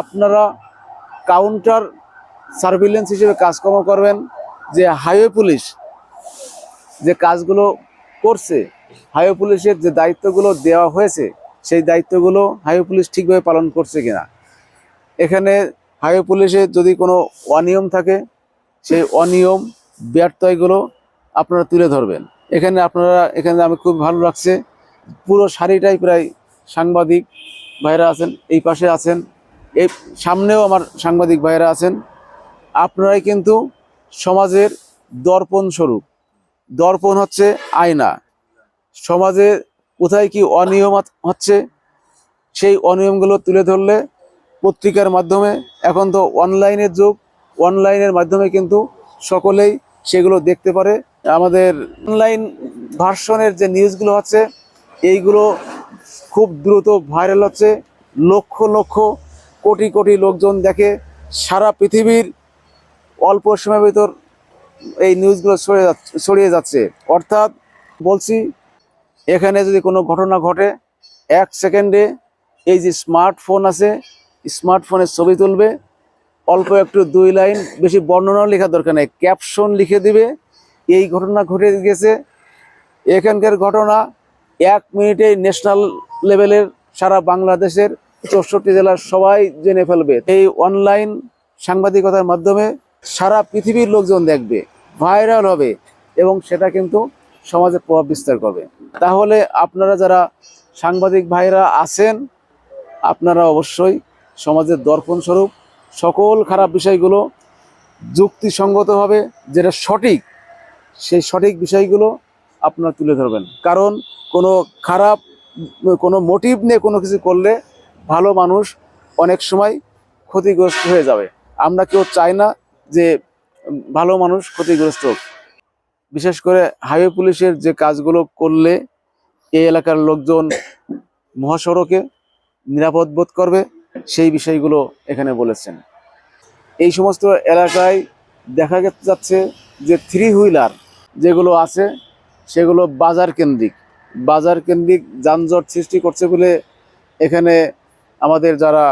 আপনারা counter surveillance হিসেবে কাজকর্ম করবেন, যে হাইওয়ে পুলিশ যে কাজগুলো করছে হাইওয়ে পুলিশের যে দায়িত্বগুলো দেওয়া হয়েছে, সেই দায়িত্বগুলো হাইওয়ে পুলিশ ঠিকভাবে পালন করছে কিনা। এখানে হাইওয়ে পুলিশের যদি কোনো অনিয়ম থাকে, সেই অনিয়ম ব্যর্থয়গুলো আপনারা তুলে ধরবেন। এখানে আপনারা, এখানে আমি খুব ভালো লাগছে, পুরো সারিটাই প্রায় সাংবাদিক ভাইরা আছেন, এই পাশে আছেন এই সামনেও আমার সাংবাদিক ভাইরা আছেন। আপনারাই কিন্তু সমাজের দর্পণ স্বরূপ। দর্পণ হচ্ছে আয়না। সমাজে কোথায় কি অনিয়ম হচ্ছে, সেই অনিয়মগুলো তুলে ধরলে পত্রিকার মাধ্যমে, এখন তো অনলাইনের যুগ, অনলাইনের মাধ্যমে কিন্তু সকলেই সেগুলো দেখতে পারে। আমাদের অনলাইন ভার্সনের যে নিউজগুলো হচ্ছে, এইগুলো খুব দ্রুত ভাইরাল হচ্ছে। লক্ষ লক্ষ কোটি কোটি লোকজন দেখে সারা পৃথিবীর অল্প সময়ের ভিতর এই নিউজগুলো ছড়িয়ে যাচ্ছে ছড়িয়ে যাচ্ছে। অর্থাৎ বলছি, এখানে যদি কোনো ঘটনা ঘটে, এক সেকেন্ডে এই যে স্মার্টফোন আছে, স্মার্টফোনের ছবি তুলবে, অল্প একটু দুই লাইন, বেশি বর্ণনাও লেখা দরকার নেই, ক্যাপশন লিখে দিবে, এই ঘটনা ঘটে গেছে। এখানকার ঘটনা এক মিনিটেই ন্যাশনাল লেভেলের সারা বাংলাদেশের চৌষট্টি জেলার সবাই জেনে ফেলবে। এই অনলাইন সাংবাদিকতার মাধ্যমে সারা পৃথিবীর লোকজন দেখবে ভাইরাল হবে এবং সেটা কিন্তু সমাজে প্রভাব বিস্তার করবে। তাহলে আপনারা যারা সাংবাদিক ভাইরা আছেন, আপনারা অবশ্যই সমাজের দর্পণ স্বরূপ সকল খারাপ বিষয়গুলো যুক্তিসঙ্গতভাবে যেটা সঠিক, সেই সঠিক বিষয়গুলো আপনারা তুলে ধরবেন। কারণ কোনো খারাপ, কোনো মোটিভ নিয়ে কোনো কিছু করলে ভালো মানুষ অনেক সময় ক্ষতিগ্রস্ত হয়ে যাবে। আমরা কেউ চাই না যে ভালো মানুষ ক্ষতিগ্রস্ত হোক। বিশেষ করে হাইওয়ে পুলিশের যে কাজগুলো করলে এই এলাকার লোকজন মহাসড়কে নিরাপদ বোধ করবে, সেই বিষয়গুলো এখানে বলেছেন। এই সমস্ত এলাকায় দেখা যাচ্ছে যে থ্রি হুইলার যেগুলো আছে, সেগুলো বাজার কেন্দ্রিক। বাজার কেন্দ্রিক যানজট সৃষ্টি করছে বলে এখানে আমাদের যারা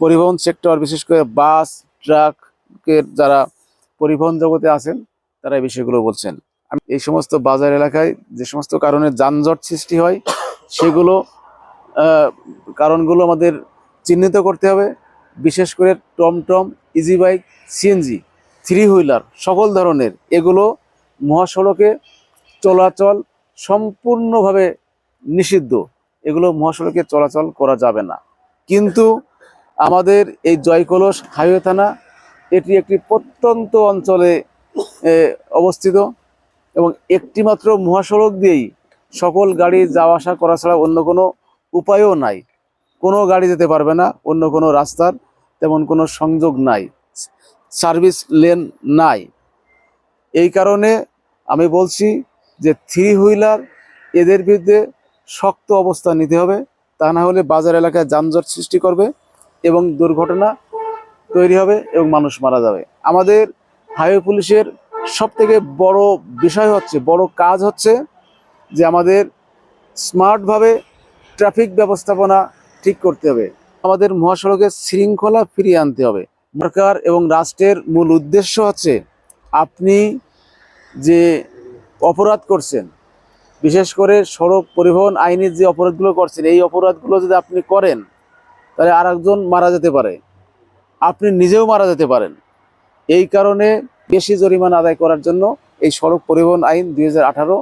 পরিবহন সেক্টর বিশেষ করে বাস ট্রাকের যারা পরিবহন জগতে আছেন, তারা এই বিষয়গুলো বলছেন। এই সমস্ত বাজার এলাকায় যে সমস্ত কারণে যানজট সৃষ্টি হয়, সেগুলো কারণগুলো আমাদের চিহ্নিত করতে হবে। বিশেষ করে টমটম easy bike CNG three wheeler সকল ধরনের, এগুলো মহাসড়কে চলাচল সম্পূর্ণভাবে নিষিদ্ধ। এগুলো মহাসড়কে চলাচল করা যাবে না। কিন্তু আমাদের এই জয়কলস হাইওয়ে থানা এটি একটি প্রত্যন্ত অঞ্চলে অবস্থিত এবং একটিমাত্র মহাসড়ক দিয়েই সকল গাড়ি যাওয়া আসা করা ছাড়া অন্য কোনো উপায়ও নাই। কোনো গাড়ি যেতে পারবে না, অন্য কোনো রাস্তার তেমন কোনো সংযোগ নাই, সার্ভিস লেন নাই। এই কারণে আমি বলছি যে থ্রি হুইলার এদের বিরুদ্ধে শক্ত অবস্থান নিতে হবে। তা না হলে বাজার এলাকায় যানজট সৃষ্টি করবে এবং দুর্ঘটনা তৈরি হবে এবং মানুষ মারা যাবে। আমাদের হাইওয়ে পুলিশের সব থেকে বড় বিষয় হচ্ছে, বড় কাজ হচ্ছে যে আমাদের স্মার্টভাবে ট্রাফিক ব্যবস্থাপনা ঠিক করতে হবে। আমাদের মহাসড়কের শৃঙ্খলা ফিরিয়ে আনতে হবে। সরকার এবং রাষ্ট্রের মূল উদ্দেশ্য হচ্ছে, আপনি যে অপরাধ করছেন বিশেষ করে সড়ক পরিবহন আইনের যে অপরাধগুলো করছেন, এই অপরাধগুলো যদি আপনি করেন, তাহলে আর মারা যেতে পারে। আপনি নিজেও মারা যেতে পারেন। এই কারণে বেশি জরিমানা আদায় করার জন্য এই সড়ক পরিবহন আইন দুই হাজার আঠারো,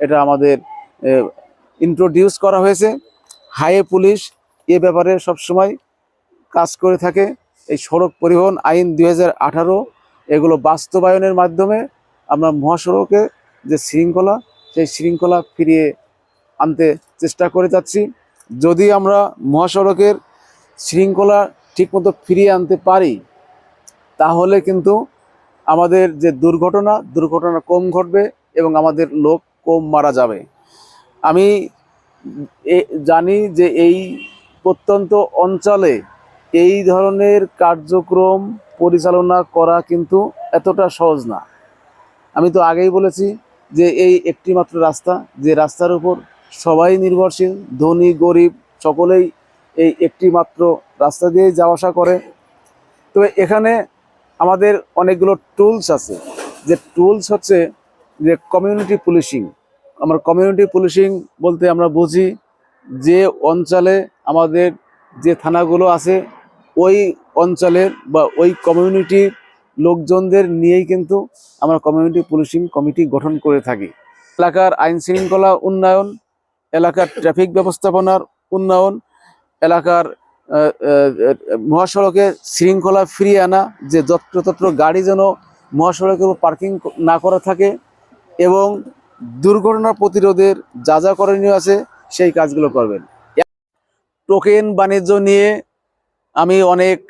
এটা আমাদের ইন্ট্রোডিউস করা হয়েছে। হাইওয়ে পুলিশ এ ব্যাপারে সবসময় কাজ করে থাকে। এই সড়ক পরিবহন আইন দু হাজার আঠারো, এগুলো বাস্তবায়নের মাধ্যমে আমরা মহাসড়কে যে শৃঙ্খলা সেই শৃঙ্খলা ফিরিয়ে আনতে চেষ্টা করে যাচ্ছি। যদি আমরা মহাসড়কের শৃঙ্খলা ঠিকমতো ফিরিয়ে আনতে পারি, তাহলে কিন্তু আমাদের যে দুর্ঘটনা দুর্ঘটনা কম ঘটবে এবং আমাদের লোক কম মারা যাবে। আমি জানি যে এই প্রত্যন্ত অঞ্চলে এই ধরনের কার্যক্রম পরিচালনা করা কিন্তু এতটা সহজ না। আমি তো আগেই বলেছি যে এই একটি মাত্র রাস্তা, যে রাস্তার উপর সবাই নির্ভরশীল, ধনী, গরিব, সকলেই এই একটি মাত্র রাস্তা দিয়েই যাওয়া আসা করে। তবে এখানে আমাদের অনেকগুলো টুলস আছে। যে টুলস হচ্ছে যে কমিউনিটি পুলিশিং। আমরা কমিউনিটি পুলিশিং বলতে আমরা বুঝি যে অঞ্চলে আমাদের যে থানাগুলো আছে, ওই অঞ্চলের বা ওই কমিউনিটির লোকজনদের নিয়েই কিন্তু আমরা কমিউনিটি পুলিশিং কমিটি গঠন করে থাকি। এলাকার আইন শৃঙ্খলা উন্নয়ন, এলাকার ট্রাফিক ব্যবস্থাপনার উন্নয়ন, এলাকার মহাসড়কে শৃঙ্খলা ফিরিয়ে আনা, যে যত্রতত্র গাড়ি যেন মহাসড়কের পার্কিং না করা থাকে, এবং দুর্ঘটনা প্রতিরোধের যা যা করণীয় আছে, সেই কাজগুলো করবেন। টোকেন বাণিজ্য নিয়ে আমি অনেক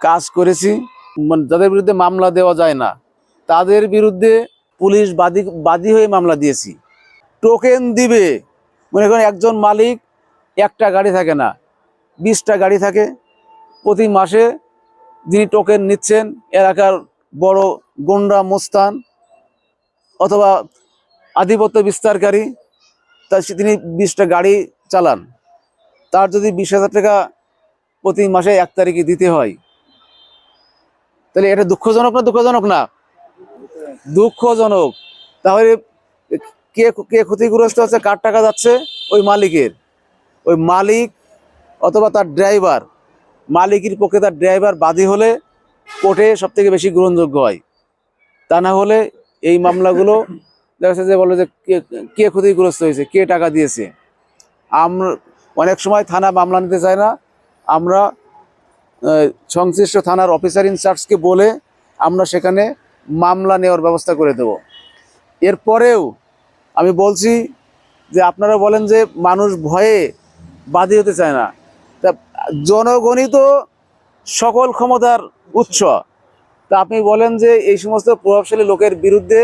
কাজ করেছি। মানে যাদের বিরুদ্ধে মামলা দেওয়া যায় না, তাদের বিরুদ্ধে পুলিশ বাদী বাদী হয়ে মামলা দিয়েছি। টোকেন দিবে। মনে করেন একজন মালিক একটা গাড়ি থাকে না, বিশটা গাড়ি থাকে, প্রতি মাসে যিনি টোকেন নিচ্ছেন, এলাকার বড় গুন্ডা মোস্তান অথবা আধিপত্য বিস্তারকারী, তা তিনি বিশটা গাড়ি চালান। তার যদি বিশ হাজার টাকা প্রতি মাসে এক তারিখে দিতে হয় তাহলে এটা দুঃখজনক না দুঃখজনক না? দুঃখজনক। তাহলে কে কে ক্ষতিগ্রস্ত হচ্ছে কার টাকা যাচ্ছে? ওই মালিকের। ওই মালিক অথবা তার ড্রাইভার। মালিকের পক্ষে তার ড্রাইভার বাদী হলে কোর্টে সব থেকে বেশি গ্রহণযোগ্য হয়। তা না হলে এই মামলাগুলো দেখা যাচ্ছে যে বলে যে কে- কে ক্ষতিগ্রস্ত হয়েছে, কে টাকা দিয়েছে। আমরা অনেক সময় থানা মামলা নিতে চায় না। আমরা সংশ্লিষ্ট থানার অফিসার ইনচার্জকে বলে আমরা সেখানে মামলা নেওয়ার ব্যবস্থা করে দেব। এরপরেও আমি বলছি যে আপনারা বলেন যে মানুষ ভয়ে বাদী হতে চায় না। তা জনগণই তো সকল ক্ষমতার উৎস। তা আপনি বলেন যে এই সমস্ত প্রভাবশালী লোকের বিরুদ্ধে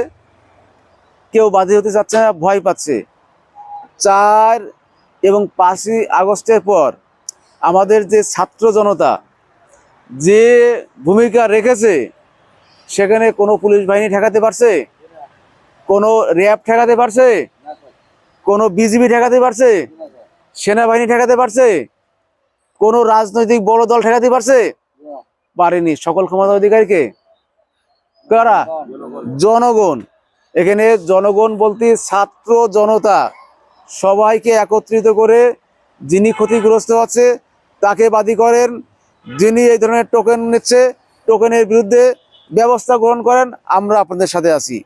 কেউ বাদী হতে চাচ্ছে না, ভয় পাচ্ছে। চার এবং পাঁচই আগস্টের পর আমাদের যে ছাত্র জনতা যে ভূমিকা রেখেছে, সেখানে কোনো পুলিশ বাহিনী ঠেকাতে পারছে? কোনো র্যাব ঠেকাতে পারছে? কোনো বিজিবি ঠেকাতে পারছে? সেনাবাহিনী ঠেকাতে পারছে? কোনো রাজনৈতিক বড় দল ঠেকাতে পারছে? পারেনি। সকল ক্ষমতা অধিকারীকে? কারা? জনগণ। এখানে জনগণ বলতে ছাত্র জনতা, সবাইকে একত্রিত করে যিনি ক্ষতিগ্রস্ত হচ্ছে, তাকে বাদী করেন যিনি এই ধরনের টোকেন নিচ্ছে টোকেনের বিরুদ্ধে ব্যবস্থা গ্রহণ করেন আমরা আপনাদের সাথে আছি।